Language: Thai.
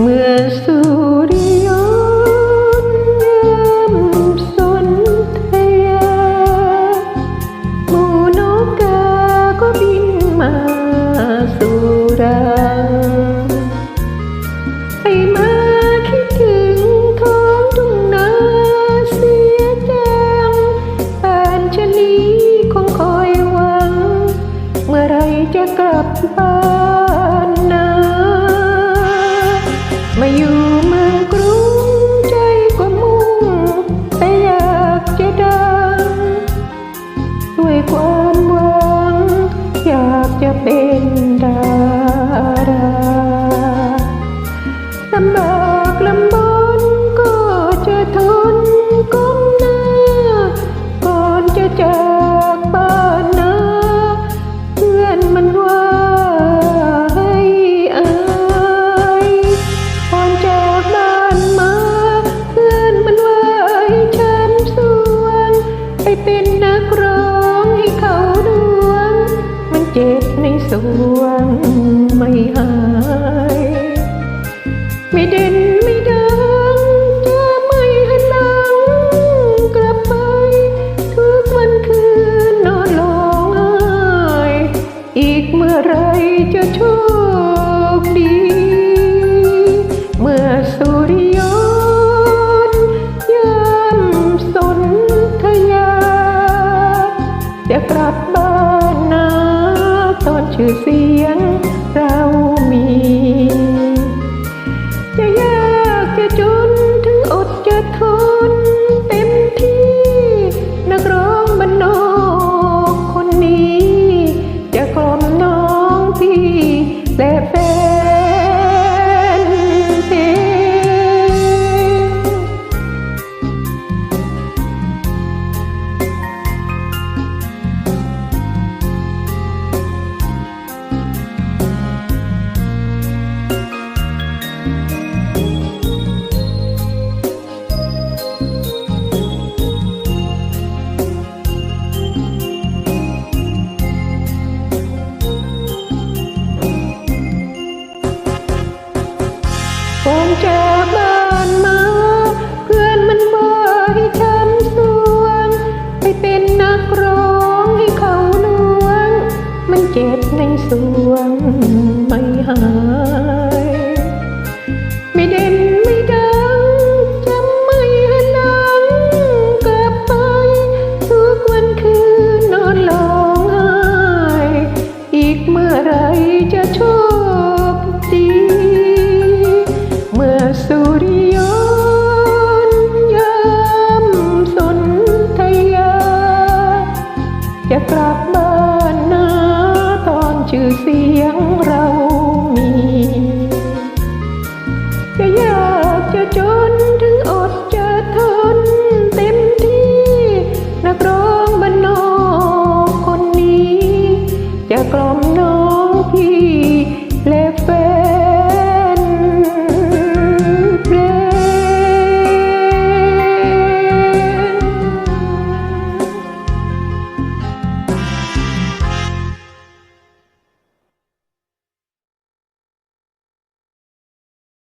เมื่อสุริยนต์สนทยาหมูนกกาก็บินมาสู่เรา จากบ้านนะเพื่อนมันว่าให้อายก่อนจากบ้านมา เพื่อนมันว่าให้ฉันสวงไปเป็นนักร้องให้เขาดวง มันเจ็บในสวงไม่หาย ไม่เด่น ชื่อเสียงเรามี เก็บในสวนไม่หาย ไม่เด่นไม่ดังจะไม่หันหลังกลับไป ทุกวันคืนนอนร้องไห้อีกเมื่อไรจะโชคดี เมื่อสุริยนยามสนทยา จะกลับ เสียงเรา